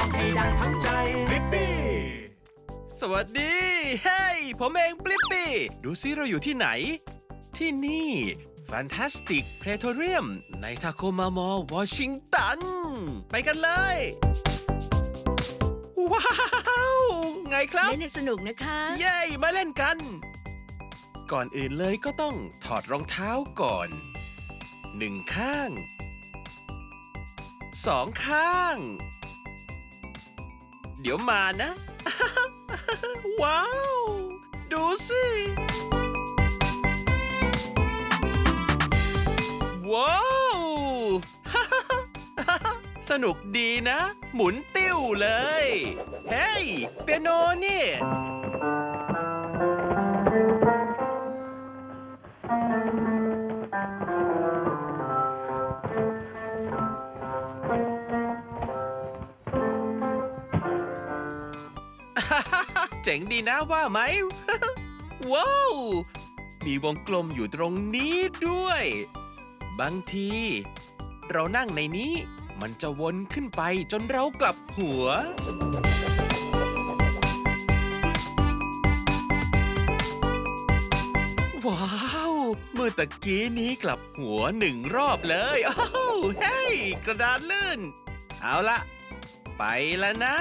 องให้ดังทั้งใจบลิปปี้ สวัสดี เฮ้ย ผมเองบลิปปี้ ดูซิเราอยู่ที่ไหน ที่นี่ Fantastic Praetorium ในทาโคมามอลวอชิงตัน ไปกันเลย ว้าว ไงครับ เล่นให้สนุกนะคะ เย้มาเล่นกัน ก่อนอื่นเลยก็ต้องถอดรองเท้าก่อนหนึ่งข้างสองข้าง เดี๋ยวมานะ ว้าว ดูสิ ว้าว สนุกดีนะ หมุนติ้วเลย เฮ้ย เปียโนนี่ เจ๋งดีนะว่าไหม ว้าว มีวงกลมอยู่ตรงนี้ด้วย บางที เรานั่งในนี้มันจะวนขึ้นไปจนเรากลับหัว ว้าว เมื่อตะกี้นี้กลับหัวหนึ่งรอบเลยโอ้เฮ้ย กระดานลื่น เอาละ ไปแล้วนะ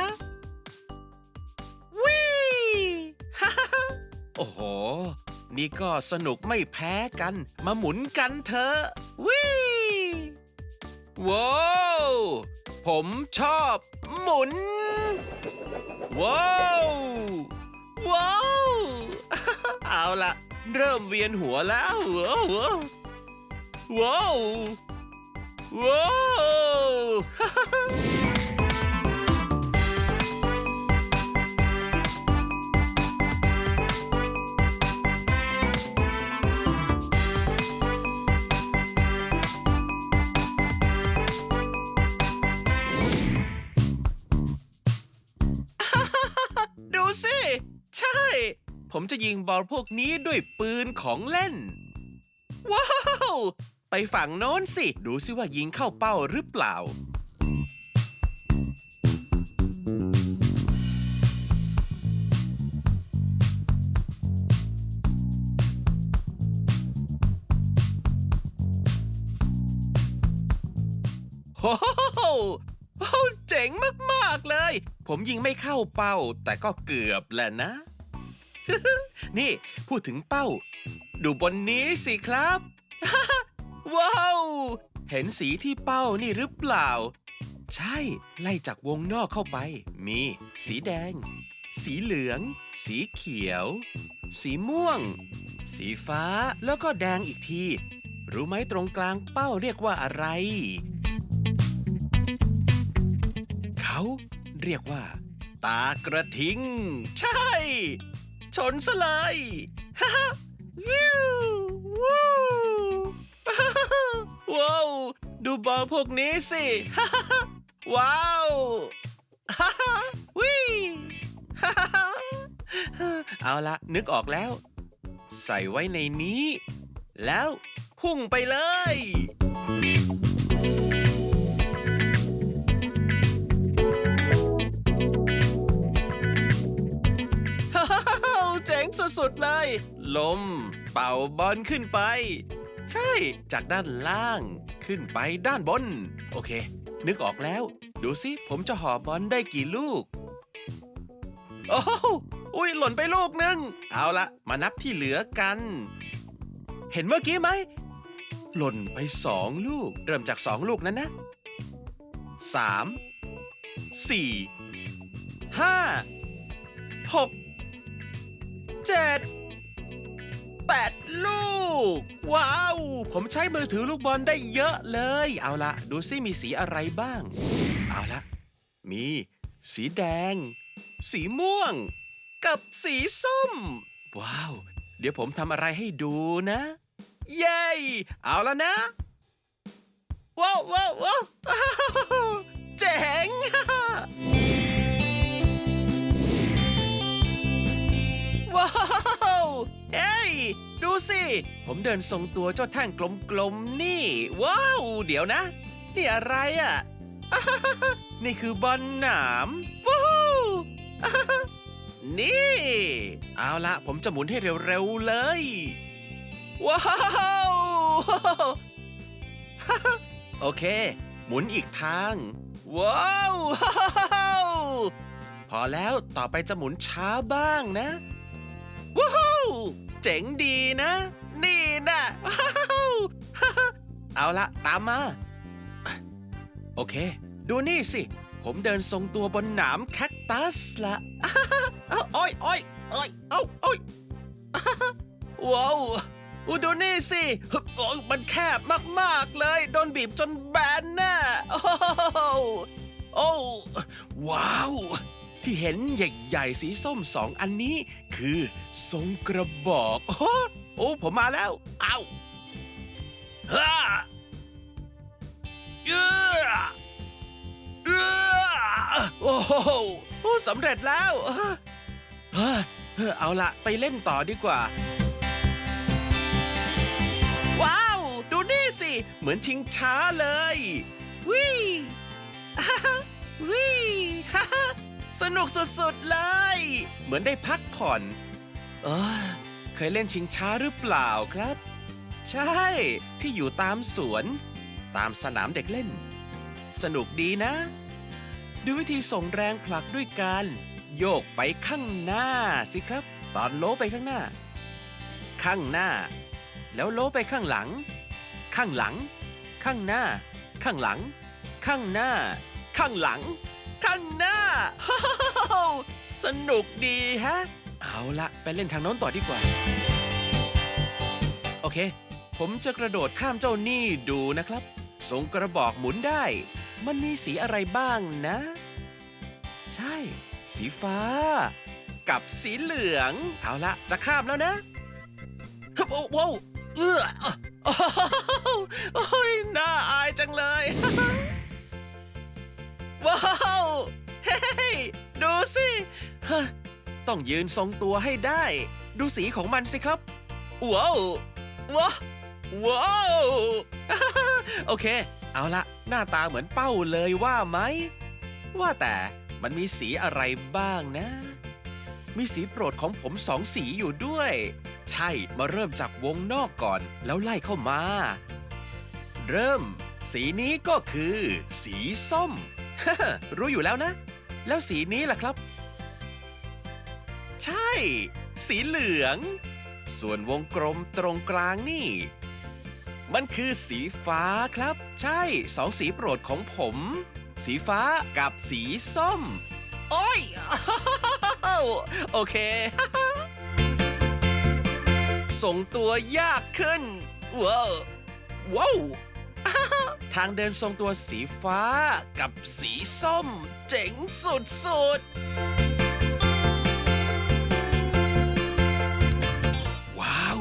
โอ้โห นี่ก็สนุกไม่แพ้กัน มาหมุนกันเถอะวิว้าวผมชอบหมุน ว้าวว้าวเอาละเริ่มเวียนหัวแล้วว้าวว้าวว้าว สิ ใช่ ผมจะยิงบอลพวกนี้ด้วยปืนของเล่น ว้าว ไปฝั่งโน้นสิ ดูสิว่ายิงเข้าเป้าหรือเปล่า โอ้โหโอ้โหเจ๋งมาก ๆ เลย ผมยิงไม่เข้าเป้า แต่ก็เกือบแหละนะ นี่พูดถึงเป้า ดูบนนี้สิครับ ว้าว เห็นสีที่เป้านี่หรือเปล่า ใช่ ไล่จากวงนอกเข้าไป มี สีแดง สีเหลือง สีเขียว สีม่วง สีฟ้าแล้วก็แดงอีกที รู้ไหมตรงกลางเป้าเรียกว่าอะไรเขา เรียกว่า ตากระทิง ใช่ ชนซะเลยฮ่าฮ่าวิววู้ฮ่าว้าวดูบอลพวกนี้สิฮ่าฮ่าว้าวฮ่าฮ่าวิฮ่าฮ่าฮ่าเอาละนึกออกแล้ว ใส่ไว้ในนี้ แล้วพุ่งไปเลย สุดเลย ลม เป่าบอลขึ้นไป ใช่ จากด้านล่างขึ้นไปด้านบน โอเค นึกออกแล้ว ดูสิ ผมจะห่อบอลได้กี่ลูก โอ้โหอุ้ยหล่นไปลูกหนึง เอาละมานับที่เหลือกัน เห็นเมื่อกี้ไหม หล่นไปสองลูก เริ่มจากสองลูกนั้นนะสามสี่ห้าหก เจ็ดแปดลูก ว้าว ผมใช้มือถือลูกบอลได้เยอะเลย เอาละดูซิมีสีอะไรบ้าง เอาละมี สีแดง สีม่วง กับสีส้ม ว้าว เดี๋ยวผมทำอะไรให้ดูนะ เย้ เอาล้วนะ ว้าวว้าวว้าวเจ๋ง ว้าวเฮ้ย ดูสิ ผมเดินทรงตัวเจ้าแท่งกลมๆนี่ ว้าว เดี๋ยวนะ นี่อะไรอะ่ะ นี่คือบอลหนามวู้ฮู้นี่ เอาละผมจะหมุนให้เร็วๆเลย ว้าวโอเค หมุนอีกทาง ว้าว พอแล้วต่อไปจะหมุนช้าบ้างนะ ว้าวเจ๋งดีนะ นี่นะว้าวเอาละตามมา โอเค ดูนี่สิ ผมเดินทรงตัวบนหนามแคคตัสละอาโอ้ยโอ้ยโอ้ยเอ้าโอ้ยว้าวอูดูนี่สิมันแคบมาก ๆ เลย โดนบีบจนแบนน่ะโอ้โหโอ้ว้าว ที่เห็นใหญ่ๆ สีส้มสองอันนี้ คือทรงกระบอกโอ้โอ้ผมมาแล้ว เอาฮ่าเออเออโอ้โหสำเร็จแล้วเอาละไปเล่นต่อดีกว่า ว้าว ดูนี่สิ เหมือนชิงช้าเลยวิฮ่าฮ่าวิฮ่าฮ่า สนุกสุดๆเลย เหมือนได้พักผ่อน เออเคยเล่นชิงช้าหรือเปล่าครับ ใช่ ที่อยู่ตามสวน ตามสนามเด็กเล่น สนุกดีนะ ดูวิธีส่งแรงผลักด้วยการโยกไปข้างหน้าสิครับ ตอนโล้ไปข้างหน้า ข้างหน้า แล้วโล้ไปข้างหลัง ข้างหลัง ข้างหน้า ข้างหลัง ข้างหน้า ข้างหลัง ข้างหน้า สนุกดีฮะ เอาละไปเล่นทางโน้นต่อดีกว่า โอเค ผมจะกระโดดข้ามเจ้านี่ดูนะครับทรงกระบอกหมุนได้ มันมีสีอะไรบ้างนะ ใช่ สีฟ้า กับสีเหลือง เอาละจะข้ามแล้วนะฮึบโอ้โว้วเอื้อโอ้โหโอ้ยน่าอายจังเลย ว้าว ดูสิฮะต้องยืนทรงตัวให้ได้ ดูสีของมันสิครับ ว้าว ว้าวว้าวโอเค เอาละหน้าตาเหมือนเป้าเลยว่าไหม ว่าแต่มันมีสีอะไรบ้างนะ มีสีโปรดของผมสองสีอยู่ด้วย ใช่มาเริ่มจากวงนอกก่อนแล้วไล่เข้ามา เริ่ม สีนี้ก็คือ สีส้ม รู้อยู่แล้วนะ แล้วสีนี้ล่ะครับ ใช่ สีเหลือง ส่วนวงกลมตรงกลางนี่ มันคือสีฟ้าครับ ใช่สองสีโปรดของผม สีฟ้ากับสีส้ม โอ้ย โอเค ส่งตัวยากขึ้นว้าวว้าว ทางเดินทรงตัวสีฟ้ากับสีส้ม เจ๋งสุดๆ ว้าว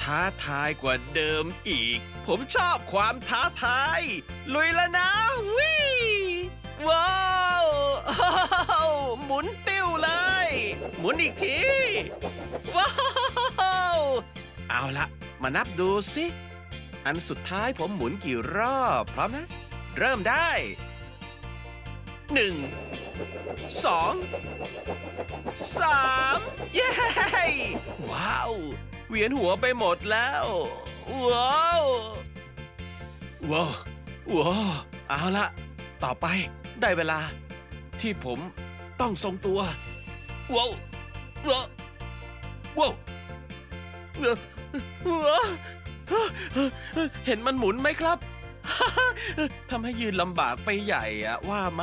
ท้าทายกว่าเดิมอีก ผมชอบความท้าทาย ลุยแล้วนะวิว้าวหมุนติ้วเลย หมุนอีกที ว้าว เอาละมานับดูสิ อันสุดท้ายผมหมุนกี่รอบ พร้อมนะ เริ่มได้ หนึ่ง สอง สาม เย้ ว้าว เวียนหัวไปหมดแล้ว ว้าว ว้าวว้าวเอาละต่อไปได้เวลา ที่ผมต้องทรงตัว ว้าวว้าวว้าวว้าว เห็นมันหมุนไหมครับ ทำให้ยืนลำบากไปใหญ่อะว่าไหม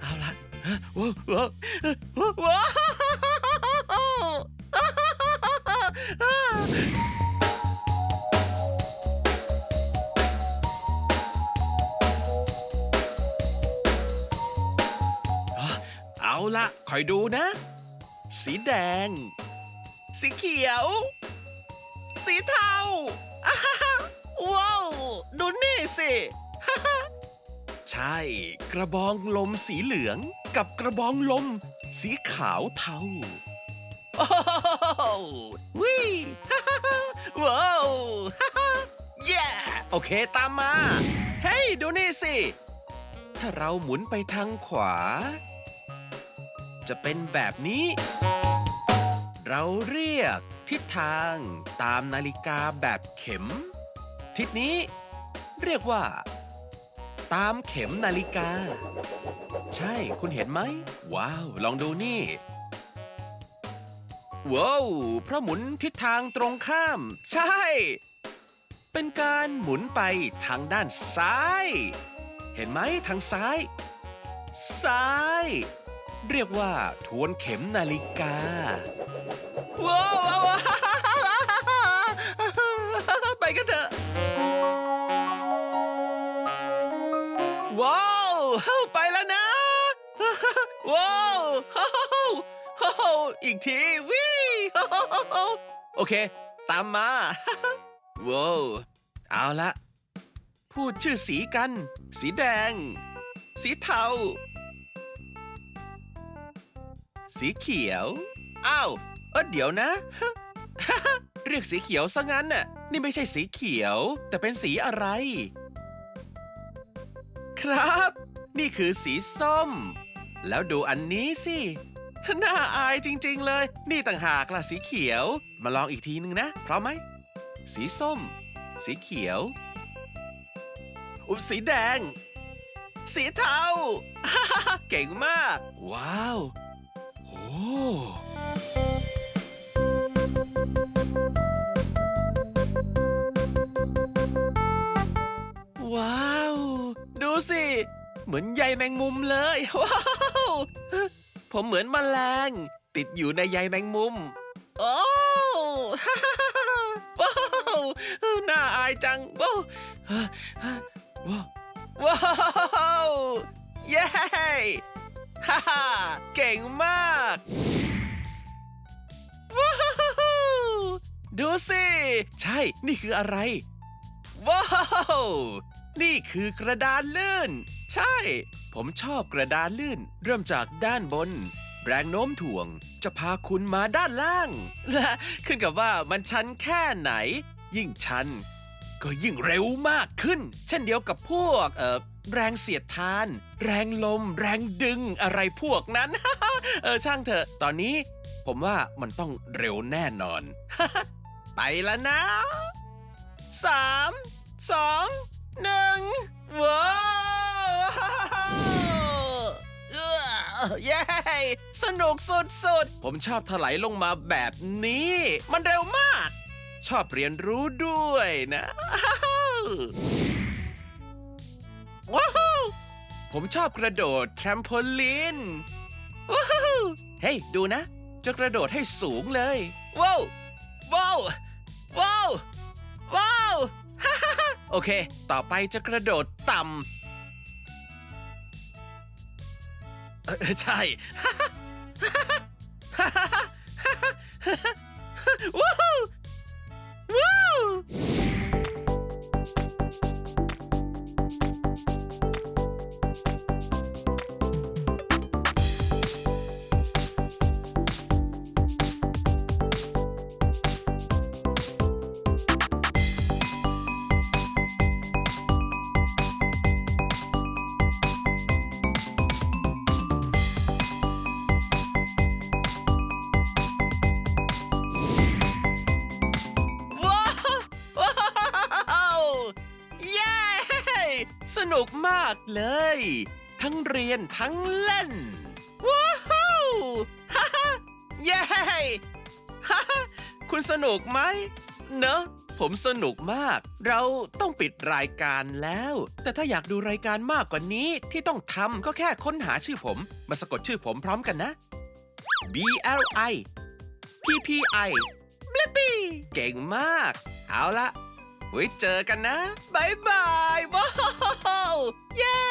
เอาละว้าวว้าวว้าวเอาละคอยดูนะ สีแดง สีเขียว สีเทา อ่าฮ่าฮ่าว้าว ดูนี่สิ ใช่ กระบองลมสีเหลืองกับกระบองลม สีขาวเทา โอ้โหวิฮ่าฮ่าฮ่าว้าวฮ่าฮ่าเย้โอเคตามมา เฮ้ย ดูนี่สิ ถ้าเราหมุนไปทางขวา จะเป็นแบบนี้ เราเรียก ทิศทางตามนาฬิกาแบบเข็ม ทิศนี้เรียกว่า ตามเข็มนาฬิกา ใช่คุณเห็นไหม ว้าว ลองดูนี่ ว้าวเพราะหมุนทิศทางตรงข้าม ใช่ เป็นการหมุนไปทางด้านซ้าย เห็นไหมทางซ้าย ซ้าย เรียกว่าทวนเข็มนาฬิกา ว้าวว้าวว้าวไปกันเถอะ ว้าวไปแล้วนะ ว้าวอีกทีวิโอเค ตามมาว้าวเอาละ พูดชื่อสีกัน สีแดง สีเทา สีเขียว อ้าว เออเดี๋ยวนะ เรียกสีเขียวซะงั้นน่ะ นี่ไม่ใช่สีเขียว แต่เป็นสีอะไร ครับ นี่คือสีส้ม แล้วดูอันนี้สิ น่าอายจริงๆเลย นี่ต่างหากล่ะสีเขียว มาลองอีกทีนึงนะพร้อมไหม สีส้ม สีเขียว อุยสีแดง สีเทา เก่งมาก ว้าว โอ้ ว้าว ดูสิ เหมือนใยแมงมุมเลย ว้าว ผมเหมือนแมลง ติดอยู่ในใยแมงมุม โอ้ว้าวน่าอายจังว้าวว้าวว้าวเย้ฮ่าฮ่าเก่งมากว้าวดูสิ ใช่ นี่คืออะไร ว้าว นี่คือกระดานลื่น ใช่ ผมชอบกระดานลื่น เริ่มจากด้านบน แรงโน้มถ่วง จะพาคุณมาด้านล่าง และขึ้นกับว่ามันชันแค่ไหน ยิ่งชัน ก็ยิ่งเร็วมากขึ้น เช่นเดียวกับพวกเอ่อแรงเสียดทาน แรงลม แรงดึงอะไรพวกนั้น เออช่างเถอะ ตอนนี้ ผมว่ามันต้องเร็วแน่นอน ไปแล้วนะสามสอง หนึ่งว้าวเอื้อเย้สนุกสุดๆ ผมชอบถลายลงมาแบบนี้ มันเร็วมาก ชอบเรียนรู้ด้วยนะว้าวผมชอบกระโดดแทรมโพลีนว้าวเฮ้ยดูนะ จะกระโดดให้สูงเลย ว้าวว้าวว้าวว้าว โอเค ต่อไปจะกระโดดต่ำเออใช่ ว้าวว้าวว้ เลย ทั้งเรียนทั้งเล่น ว้าวฮ่าฮ่าเย้ฮ่าฮ่าคุณสนุกไหม เนอะ ผมสนุกมาก เราต้องปิดรายการแล้ว แต่ถ้าอยากดูรายการมากกว่านี้ที่ต้องทำก็แค่ค้นหาชื่อผม มาสะกดชื่อผมพร้อมกันนะ B L I P P I บลิปปี้เก่งมาก เอาละ ไว้เจอกันนะบายบายว้าวเย้